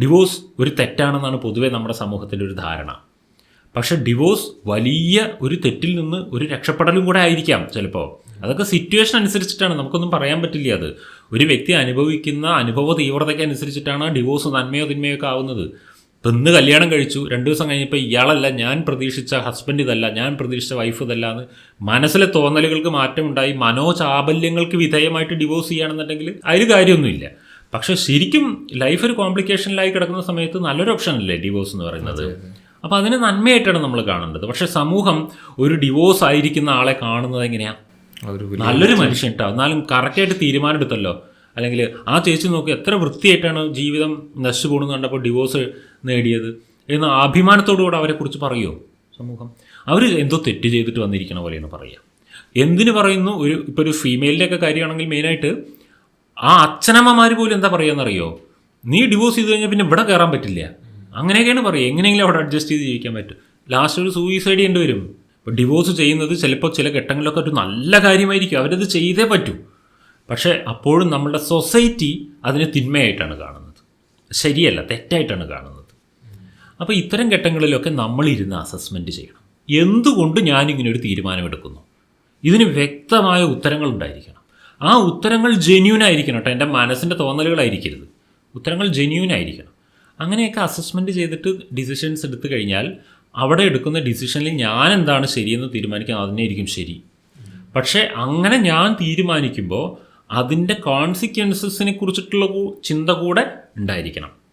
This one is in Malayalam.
ഡിവോഴ്സ് ഒരു തെറ്റാണെന്നാണ് പൊതുവേ നമ്മുടെ സമൂഹത്തിന്റെ ഒരു ധാരണ. പക്ഷേ ഡിവോഴ്സ് വലിയ ഒരു തെറ്റിൽ നിന്ന് ഒരു രക്ഷപ്പെടലും കൂടെ ആയിരിക്കാം ചിലപ്പോൾ അതൊക്കെ സിറ്റുവേഷൻ അനുസരിച്ചിട്ടാണ്. നമുക്കൊന്നും പറയാൻ പറ്റില്ല അത്. ഒരു വ്യക്തി അനുഭവിക്കുന്ന അനുഭവ തീവ്രതയ്ക്ക് അനുസരിച്ചിട്ടാണ് ഡിവോഴ്സ് നന്മയോ തിന്മയോ ഒക്കെ ആവുന്നത്. ഇന്ന് കല്യാണം കഴിച്ചു. രണ്ട് ദിവസം കഴിഞ്ഞപ്പോൾ ഇയാളല്ല ഞാൻ പ്രതീക്ഷിച്ച ഹസ്ബൻഡ് ഇതല്ല ഞാൻ പ്രതീക്ഷിച്ച വൈഫ് ഇതല്ല എന്ന് മനസ്സിലെ തോന്നലുകൾക്ക് മാറ്റമുണ്ടായി മനോചാബല്യങ്ങൾക്ക് വിധേയമായിട്ട് ഡിവോഴ്സ് ചെയ്യുകയാണെന്നുണ്ടെങ്കിൽ അതിൽ കാര്യമൊന്നുമില്ല. പക്ഷേ ശരിക്കും ലൈഫ് ഒരു കോംപ്ലിക്കേഷനിലായി കിടക്കുന്ന സമയത്ത് നല്ലൊരു ഓപ്ഷൻ അല്ലേ ഡിവോഴ്സ് എന്ന് പറയുന്നത്? അപ്പോൾ അതിനെ നന്മയായിട്ടാണ് നമ്മൾ കാണേണ്ടത്. പക്ഷേ സമൂഹം ഒരു ഡിവോഴ്സ് ആയിരിക്കുന്ന ആളെ കാണുന്നത് എങ്ങനെയാണ് നല്ലൊരു മനുഷ്യൻ കേട്ടോ എന്നാലും കറക്റ്റായിട്ട് തീരുമാനം എടുത്തല്ലോ. അല്ലെങ്കിൽ ആ ചേച്ചി നോക്കി എത്ര വൃത്തിയായിട്ടാണ് ജീവിതം നശിച്ചു പോകുന്നത് കണ്ടപ്പോൾ ഡിവോഴ്സ് നേടിയത് എന്ന് അഭിമാനത്തോടു കൂടെ അവരെക്കുറിച്ച് പറയുമോ സമൂഹം? അവർ എന്തോ തെറ്റ് ചെയ്തിട്ട് വന്നിരിക്കണ പോലെയാണ് പറയുക എന്തിനു പറയുന്നു? ഒരു ഇപ്പോൾ ഒരു ഫീമെയിലിന്റെയൊക്കെ കാര്യമാണെങ്കിൽ മെയിനായിട്ട് ആ അച്ഛനമ്മമാർ പോലും എന്താ പറയുകയെന്നറിയോ നീ ഡിവോഴ്സ് ചെയ്ത് കഴിഞ്ഞാൽ പിന്നെ ഇവിടെ കയറാൻ പറ്റില്ല. അങ്ങനെയൊക്കെയാണ് പറയുക. എങ്ങനെയെങ്കിലും അവിടെ അഡ്ജസ്റ്റ് ചെയ്ത് ജീവിക്കാൻ പറ്റും. ലാസ്റ്റ് ഒരു സൂയിസൈഡ് ചെയ്യേണ്ടി വരും. ഇപ്പോൾ ഡിവോഴ്സ് ചെയ്യുന്നത് ചിലപ്പോൾ ചില ഘട്ടങ്ങളിലൊക്കെ ഒരു നല്ല കാര്യമായിരിക്കും. അവരത് ചെയ്തേ പറ്റൂ. പക്ഷേ അപ്പോഴും നമ്മുടെ സൊസൈറ്റി അതിനെ തിന്മയായിട്ടാണ് കാണുന്നത്. ശരിയല്ല തെറ്റായിട്ടാണ് കാണുന്നത്. അപ്പോൾ ഇത്തരം ഘട്ടങ്ങളിലൊക്കെ നമ്മളിരുന്ന് അസസ്മെന്റ് ചെയ്യണം. എന്തുകൊണ്ട് ഞാനിങ്ങനെ ഒരു തീരുമാനമെടുക്കുന്നു? ഇതിന് വ്യക്തമായ ഉത്തരങ്ങൾ ഉണ്ടായിരിക്കണം ആ ഉത്തരങ്ങൾ ജെന്യൂൻ ആയിരിക്കണം കേട്ടോ എന്റെ മനസ്സിന്റെ തോന്നലുകളായിരിക്കരുത്. ഉത്തരങ്ങൾ ജെന്യൂൻ ആയിരിക്കണം. അങ്ങനെയൊക്കെ അസസ്മെന്റ് ചെയ്തിട്ട് ഡിസിഷൻസ് എടുത്തു കഴിഞ്ഞാൽ അവിടെ എടുക്കുന്ന ഡിസിഷനിൽ ഞാൻ എന്താണ് ശരിയെന്ന് തീരുമാനിക്കാൻ അതിനായിരിക്കും ശരി. പക്ഷേ അങ്ങനെ ഞാൻ തീരുമാനിക്കുമ്പോൾ അതിന്റെ കോൺസിക്വൻസസിനെ കുറിച്ചിട്ടുള്ള ചിന്ത കൂടെ ഉണ്ടായിരിക്കണം.